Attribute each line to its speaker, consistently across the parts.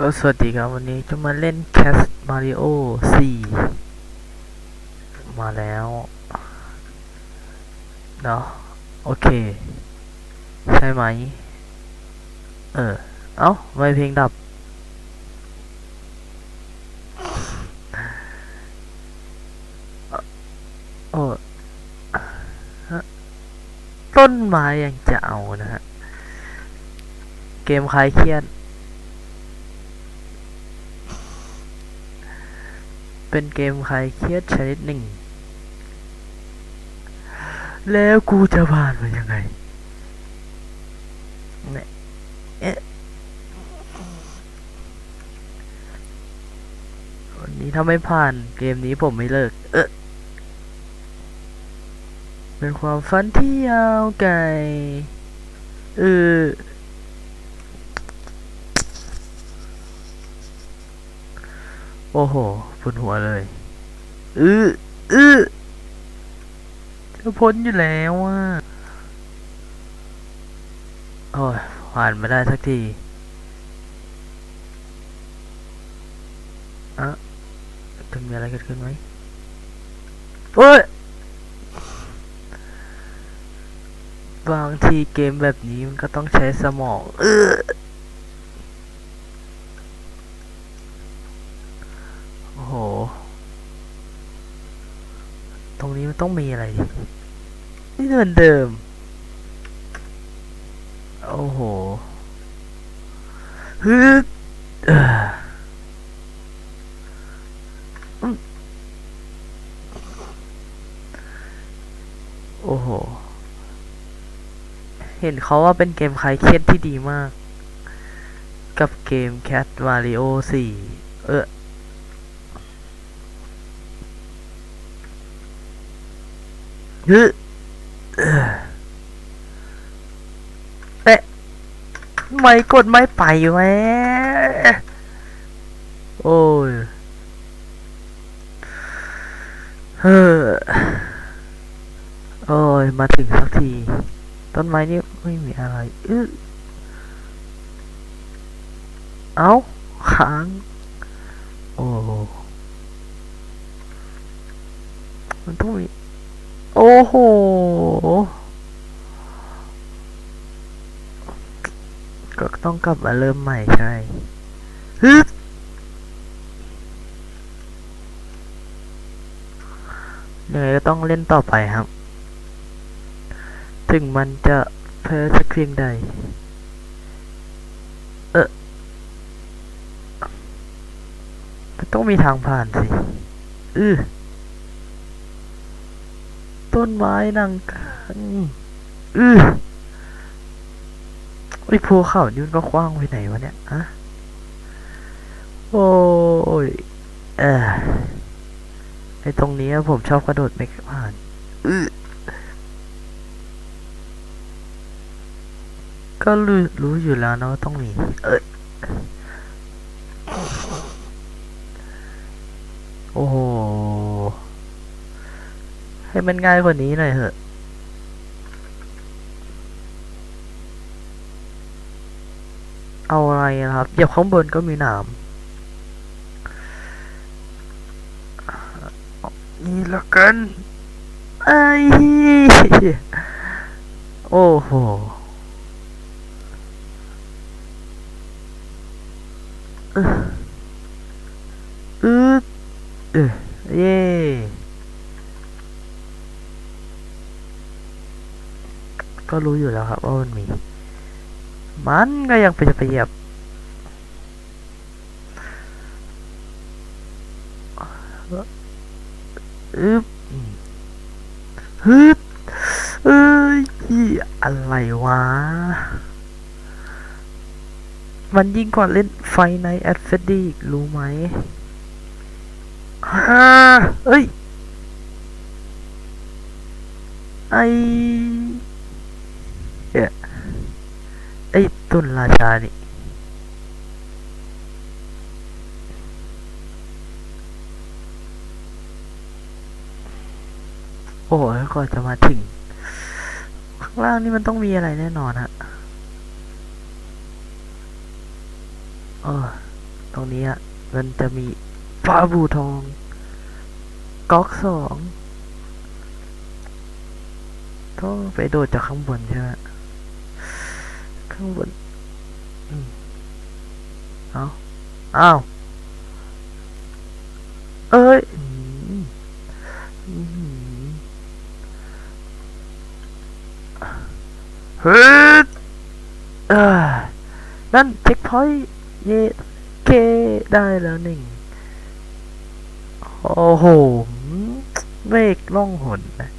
Speaker 1: ก็สวัสดีครับวันนี้จะมาเล่น c a s Mario 4มาแล้ว เนาะโอเค ใช่ไหม เออ เอ้าไม่เพลงดับ โอ้ต้นไม้ยังจะเอานะฮะ เกมคลายเครียด เป็นเกมคลายเครียดชนิดหนึ่ง แล้วกูจะผ่านมันยังไงเนี่ยเอ๊ะวันนี้ถ้าไม่ผ่านเกมนี้ผมไม่เลิก เอะเป็นความฝันที่ยาวไกลเออ โอ้โหปวดหัวเลยอืออือจะพ้นอยู่แล้วอะโอ้ยผ่านมาได้สักทีอะจะมีอะไรเกิดขึ้นไหมโอ้ยบางทีเกมแบบนี้มันก็ต้องใช้สมอง เออโห ต้องมีอะไรดินี่เหมือนเดิม โอ้โหฮึดเอ่ออืมโอ้โห เห็นเขาว่าเป็นเกมคลายเครียดที่ดีมาก กับเกม Cat Mario 4 เออ เอ่อเอ๊ะไม่กดไม่ไปแวะโอ้ยเฮ้อโอ้ย มาถึงสักที ต้นไม้นี่ไม่มีอะไรอื้อเอาค้างโอ้มันต้องมี อ้โห ก็ต้องกลับมาเริ่มใหม่ใช่ฮึยังไงก็ต้องเล่นต่อไปครับ ถึงมันจะแพ้สักเพียงใด เออต้องมีทางผ่านสิ อือ ต้นไม้นังกันอือไอ้ภูเขานี่มันก็กว้างไปไหนวะเนี่ยอะโอ้ยเออไอ้ตรงนี้ผมชอบกระโดดไม่ผ่านอือก็รู้รู้อยู่แล้วนะว่าต้องมี เอ้ย โอ้โห ให้มันง่ายกว่านี้หน่อยเถอะเอาอะไรนะครับเหยียบข้างบนก็มีหนามนี่ละกันไอ้โอ้โหเอออืดเออเย่ ก็รู้อยู่แล้วครับว่ามันมี มันก็ยังไปจะไปเหยียบ อึบฮึดเอ้ยอะไรวะ มันยิ่งกว่าเล่นไฟในแอดเฟดดี้รู้ไหมฮ่าเอ้ยไอ เอ๊ะไอ้ตุนราชานี่โอ้ยก่อนจะมาถึง ข้างล่างนี่มันต้องมีอะไรแน่นอนฮะเออตรงนี้อะมันจะมีปลาบูทองก๊อกสองต้องไปโดดจากข้างบนใช่ไหม ข้างบนอืมเอาอ้าวเอ้ยอืมอืมเฮ้ยเอ้ยนั่นเช็คพอยต์เย่เคได้แล้วหนึ่งโอ้โหเมฆล่องหนนะ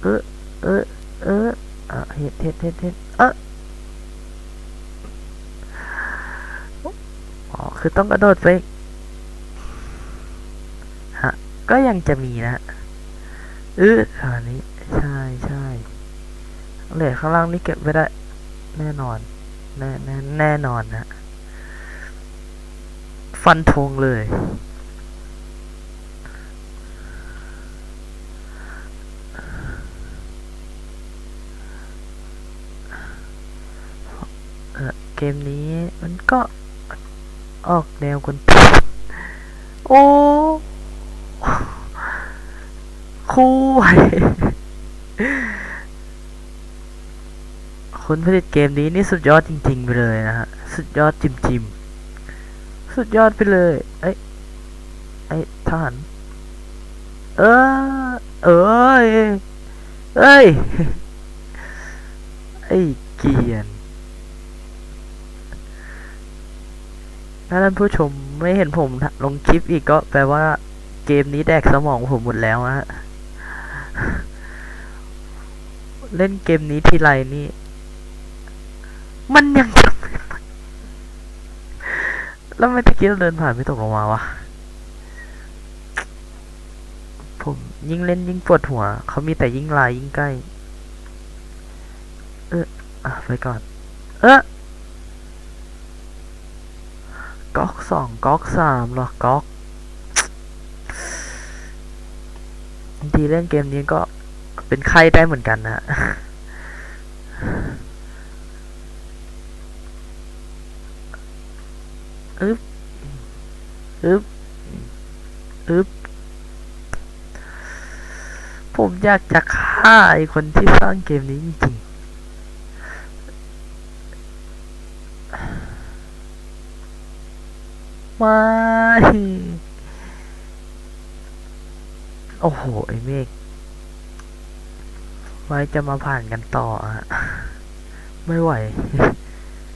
Speaker 1: เออเออเออ อะเฮ็ดเฮ็ดเฮ็ดเฮ็ดเอะอ๋อคือต้องกระโดดไปฮะก็ยังจะมีนะเอออันนี้ใช่ใช่เหลือข้างล่างนี่เก็บไว้ได้แน่นอน แน่แน่แน่นอนนะฟันธงเลย เออเก มนี้มันก็ออกแนวคนโอ้คู่ไหวคนผลิตเกมนี้นี่สุดยอดจริง ๆ ไปเลยนะฮะ สุดยอดจิมจิมๆสุดยอดไปเลย เอ้ยไอ้ทหารเออ เอ้ยเอ้ยไอ้เกียน ถ้าท่านผู้ชมไม่เห็นผมลงคลิปอีกก็แปลว่าเกมนี้แดกสมองผมหมดแล้วฮะ เล่นเกมนี้ทีไรนี่ มันยังจำแล้วไม่ตะกี้เราเดินผ่านไม่ตกลงมาวะ ผมยิ่งเล่นยิ่งปวดหัว เขามีแต่ยิ่งลายยิ่งใกล้ เออไปก่อน เออ ก๊อกสองก๊อกสามหรอก๊อกบางทีเล่นเกมนี้ก็เป็นไข้ได้เหมือนกันนะอึบอึบอึบผมอยากจะฆ่าไอคนที่สร้างเกมนี้จริง ไม่โอ้โห ไอ้เมฆไว้จะมาผ่านกันต่ออะไม่ไหว